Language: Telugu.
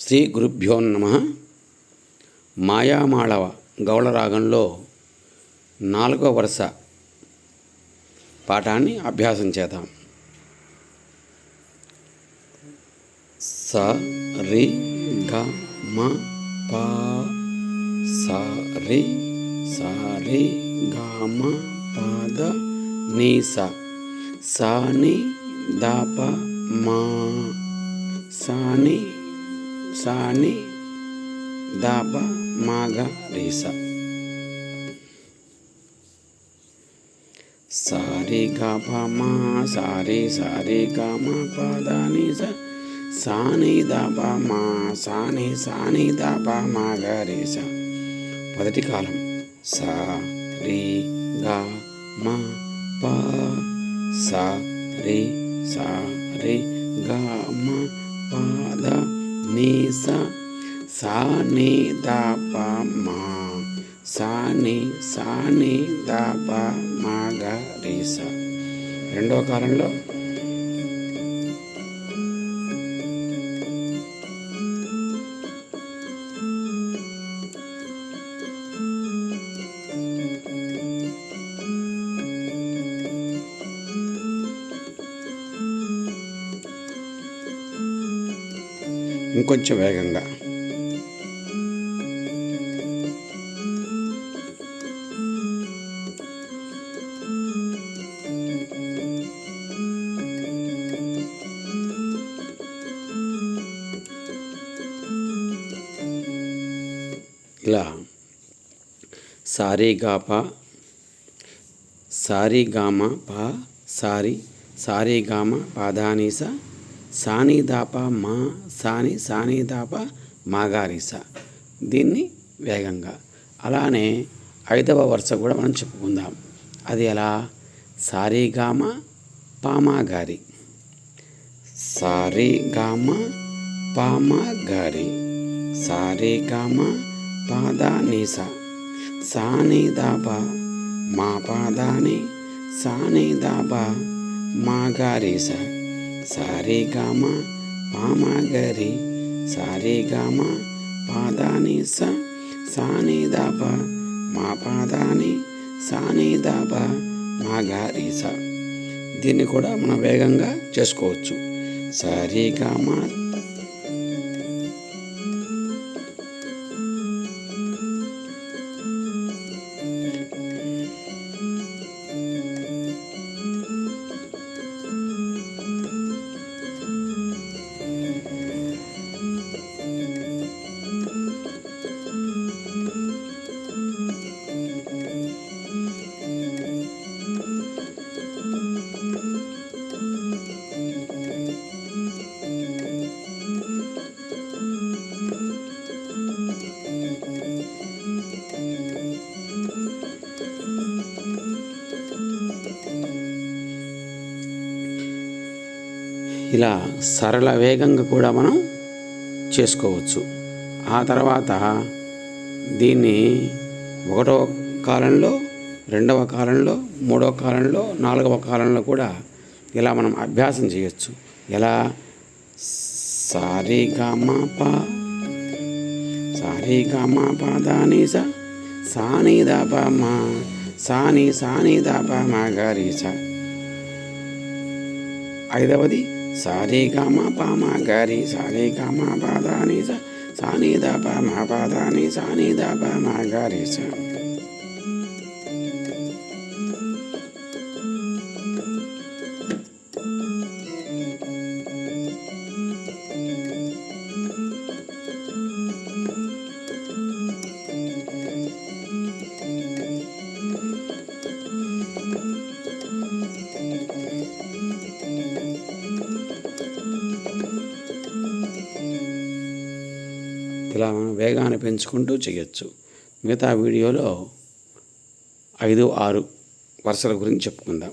శ్రీ గురుభ్యో నమ. మాయామాళవ గౌళ రాగంలో నాలుగో వరుస పాఠాన్ని అభ్యాసం చేద్దాం. స రి గ మ ప స రి స రి గ మ ప ద ని స. సా ని ద ప మా. సా ని సాని దాప మాగ రేస సారి గ మా సారి సారి గ మ స సాని ద మా సాని సాని ద మా గ మొదటి కాలం. సా రి గ మ ప సా రి సా రి గ మ ప నీ సా నీ దా ప మా సా నీ సా నీ దా ప మా గ రీ సా. రెండో కాలంలో ఇంకొంచెం వేగంగా. ఇలా. సారీ గాప సారీ గామ పా. సారీ. సారీ గామ పాదానీస సాని దాప మా సాని సాని దాప మాగారిస దీన్ని వేగంగా. అలానే ఐదవ వరుస కూడా మనం చెప్పుకుందాం. అది ఎలా? సారీగామ పామాగారి సారీగామ పామాగారి సారీగామ పాదానీస సాని దాప మా పాదాని సాని దాప మాగారిస సారే గామ పామాగరి సారే గామ పాదాని స సాని దాప మా పాదాని సాని దాప మా గారి స. దీన్ని కూడా మనం వేగంగా చేసుకోవచ్చు. సారే గామ ఇలా సరళ వేగంగా కూడా మనం చేసుకోవచ్చు. ఆ తర్వాత దీన్ని ఒకటవ కాలంలో రెండవ కాలంలో మూడవ కాలంలో నాలుగవ కాలంలో కూడా ఇలా మనం అభ్యాసం చేయొచ్చు. ఎలా? సారీ గామ పా సారీ గామ పాదాని సా సాని దాప మా సాని సాని దాప మా గారి ఐదవది సారీ గామ పామ గారి సారీ గామ పాదాని స సాని దాప మా పాదాని సానీ దాప మా గారి సా. ఇలా మనం వేగాన్ని పెంచుకుంటూ చేయొచ్చు. మిగతా వీడియోలో ఐదు ఆరు వరుసల గురించి చెప్పుకుందాం.